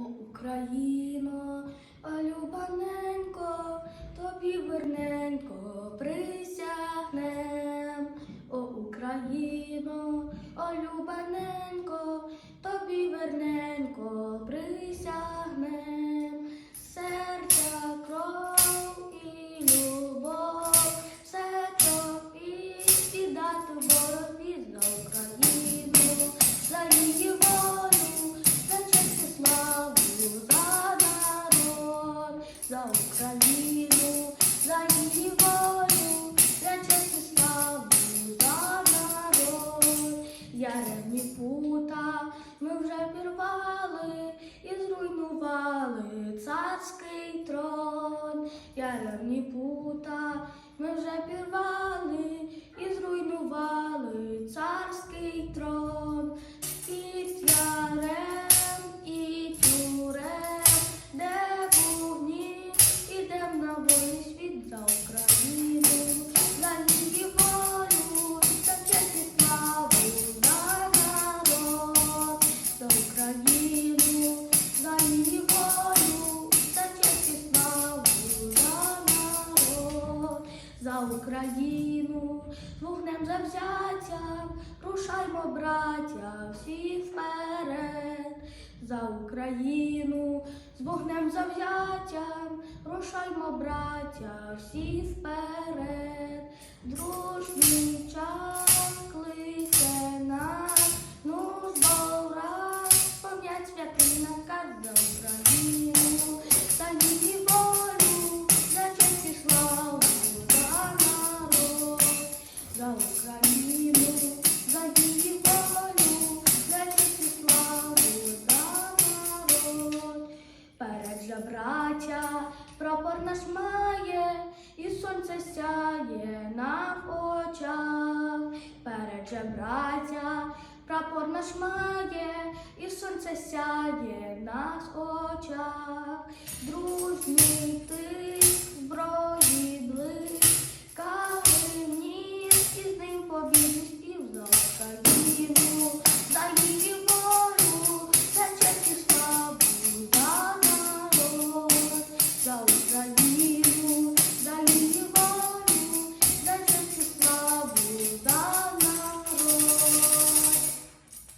О Україно, а любаненько, тобі верненько присягнем. О Україно, о любаненько, тобі верненько присягнем. Ми вже пірвали і зруйнували царський трон. Яремні пута ми вже пірвали і зруйнували царський трон. Під за Україну, вогнем завзяття, рушаймо, браття, всі вперед, за Україну, з вогнем завзяття, рушаймо, браття, всі вперед, браття прапор наш має, і сонце сяє нам в очах. Перед же браття прапор наш має, і сонце сяє нас в очах.